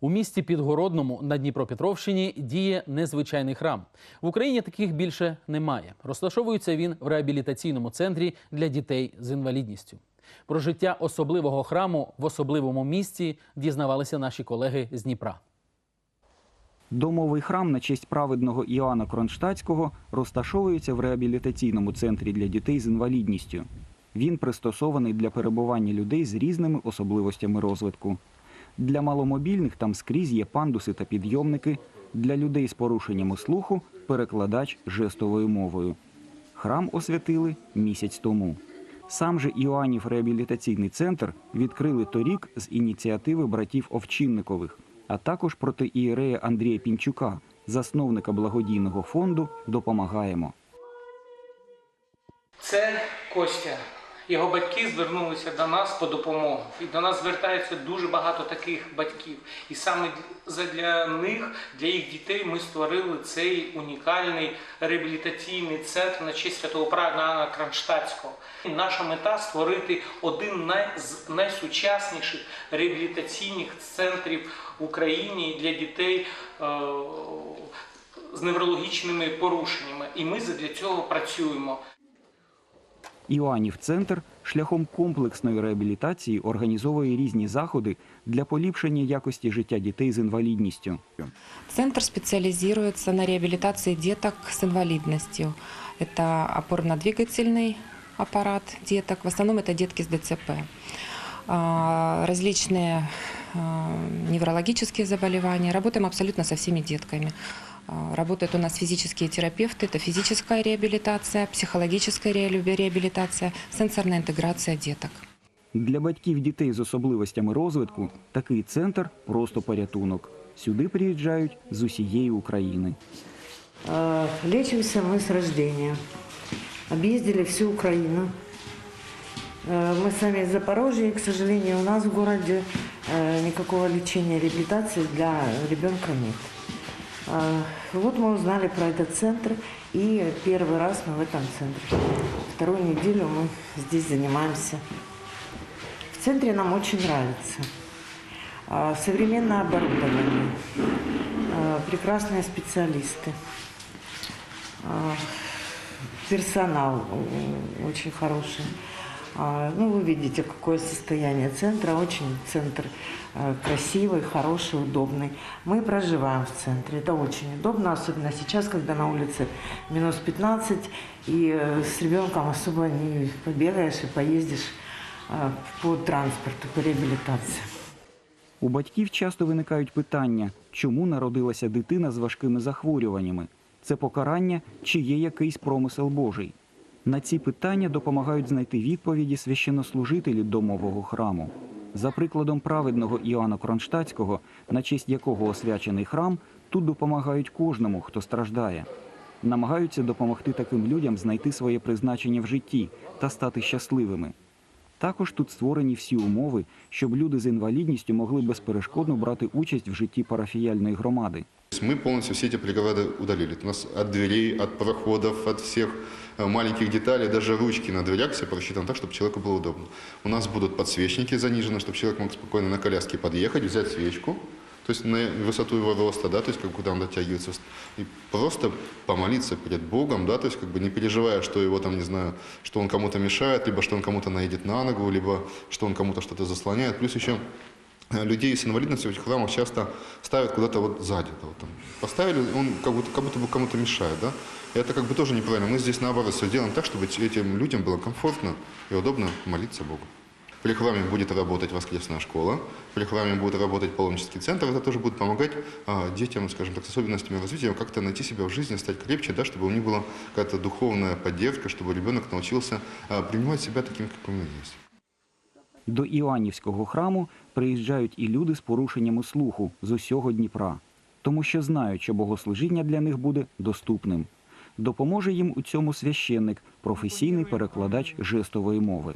У місті Підгородному на Дніпропетровщині діє незвичайний храм. В Україні таких більше немає. Розташовується він в реабілітаційному центрі для дітей з інвалідністю. Про життя особливого храму в особливому місті дізнавалися наші колеги з Дніпра. Домовий храм на честь праведного Іоанна Кронштадтського розташовується в реабілітаційному центрі для дітей з інвалідністю. Він пристосований для перебування людей з різними особливостями розвитку. Для маломобільних там скрізь є пандуси та підйомники, для людей з порушеннями слуху перекладач жестовою мовою. Храм освятили місяць тому. Сам же Іоаннів реабілітаційний центр відкрили торік з ініціативи братів Овчинникових, а також проти ієрея Андрія Пінчука, засновника благодійного фонду Допомагаємо. Це Костя. Його батьки звернулися до нас по допомогу. І до нас звертається дуже багато таких батьків. І саме для них, для їх дітей, ми створили цей унікальний реабілітаційний центр на честь святого Анна Кронштадтського. Наша мета створити один з найсучасніших реабілітаційних центрів в Україні для дітей. е, З неврологічними порушеннями, і ми для цього працюємо. Іоаннів центр шляхом комплексної реабілітації організовує різні заходи для поліпшення якості життя дітей з інвалідністю. Центр специализируется на реабилитации деток с инвалидностью. Это опорно-двигательный аппарат деток, в основном это детки с ДЦП. А, Различные а, неврологические заболевания. Работаем абсолютно со всеми детками. А, Работают у нас физические терапевты, это физическая реабилитация, психологическая реабили- реабилитация, сенсорная интеграция деток. Для батьків дітей з особливостями розвитку такий центр просто порятунок. Сюди приїжджають з усієї України. Э, Лечимся мы с рождения. Объездили всю Украину. Э, Мы сами из Запорожья, и, к сожалению, у нас в городе э, никакого лечения, реабилитации для ребенка нет. Э, Вот мы узнали про этот центр, и первый раз мы в этом центре. Вторую неделю мы здесь занимаемся. В центре нам очень нравится. А, Современное оборудование, а, прекрасные специалисты, а, персонал м, очень хороший. А, Ну, вы видите, какое состояние центра. Очень центр э, красивый, хороший, удобный. Мы проживаем в центре. Это очень удобно, особенно сейчас, когда на улице минус 15, и э, с ребенком особо не побегаешь и поездишь э, по транспорту, по реабилитации. У батьків часто виникають питання, чому народилася дитина з важкими захворюваннями. Це покарання чи є якийсь промисел Божий? На ці питання допомагають знайти відповіді священнослужителі домового храму. За прикладом праведного Іоанна Кронштадтського, на честь якого освячений храм, тут допомагають кожному, хто страждає. Намагаються допомогти таким людям знайти своє призначення в житті та стати щасливими. Також тут створені всі умови, щоб люди з інвалідністю могли безперешкодно брати участь в житті парафіяльної громади. Мы полностью все эти преграды удалили. У нас от дверей, от проходов, от всех э, маленьких деталей, даже ручки на дверях все просчитано так, чтобы человеку было удобно. У нас будут подсвечники занижены, чтобы человек мог спокойно на коляске подъехать, взять свечку, то есть на высоту его роста, да, то есть как куда он дотягивается, и просто помолиться перед Богом, да, то есть как бы не переживая, что его там, не знаю, что он кому-то мешает, либо что он кому-то наедет на ногу, либо что он кому-то что-то заслоняет. Плюс еще людей с инвалидностью в этих храмах часто ставят куда-то вот сзади. вот там. Поставили, он как будто, как будто бы кому-то мешает. Да? И это как бы тоже неправильно. Мы здесь наоборот все делаем так, чтобы этим людям было комфортно и удобно молиться Богу. При храме будет работать воскресная школа, при храме будет работать паломнический центр. Это тоже будет помогать а, детям, скажем так, с особенностями развития как-то найти себя в жизни, стать крепче, да, чтобы у них была какая-то духовная поддержка, чтобы ребенок научился а, принимать себя таким, каким он есть. До Іоаннівського храму приїжджають і люди з порушеннями слуху з усього Дніпра, тому що знають, що богослужіння для них буде доступним. Допоможе їм у цьому священник, професійний перекладач жестової мови.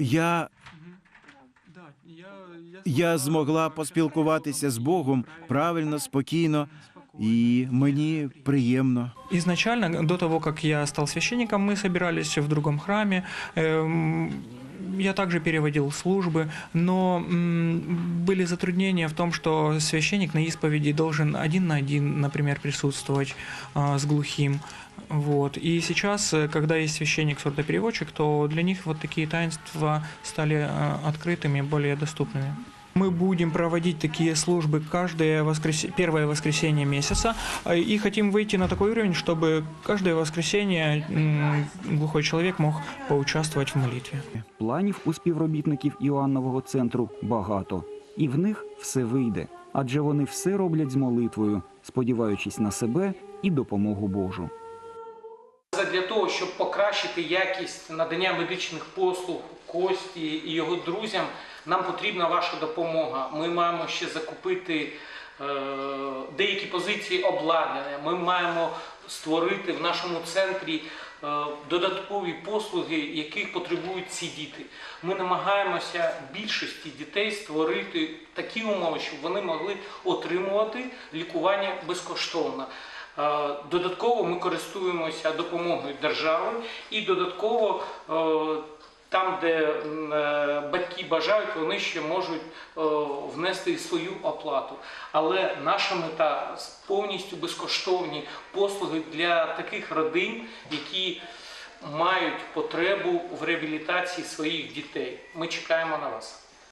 Я, я змогла поспілкуватися з Богом правильно, спокійно, і мені приємно. Изначально, до того, как я стал священником, мы собирались в другом храме. Я также переводил службы, но были затруднения в том, что священник на исповеди должен один на один, например, присутствовать а, с глухим. Вот. И сейчас, э, когда есть священник-сурдопереводчик, то для них вот такие таинства стали а, открытыми, более доступными. Мы будем проводить такие службы каждое воскрес... первое воскресенье месяца а, и хотим выйти на такой уровень, чтобы каждое воскресенье м, глухой человек мог поучаствовать в молитве. Планів у співробітників Іоаннового центру багато, і в них все вийде, адже вони все роблять з молитвою, сподіваючись на себе і допомогу Божу. Для того, щоб покращити якість надання медичних послуг Кості і його друзям, нам потрібна ваша допомога. Ми маємо ще закупити е, деякі позиції обладнання. Ми маємо створити в нашому центрі е, додаткові послуги, яких потребують ці діти. Ми намагаємося більшості дітей створити такі умови, щоб вони могли отримувати лікування безкоштовно. Е, Додатково ми користуємося допомогою держави і додатково е, там, де е, батьки бажають, вони ще можуть внести свою оплату. Але наша мета повністю безкоштовні послуги для таких родин, які мають потребу в реабілітації своїх дітей. Ми чекаємо на вас.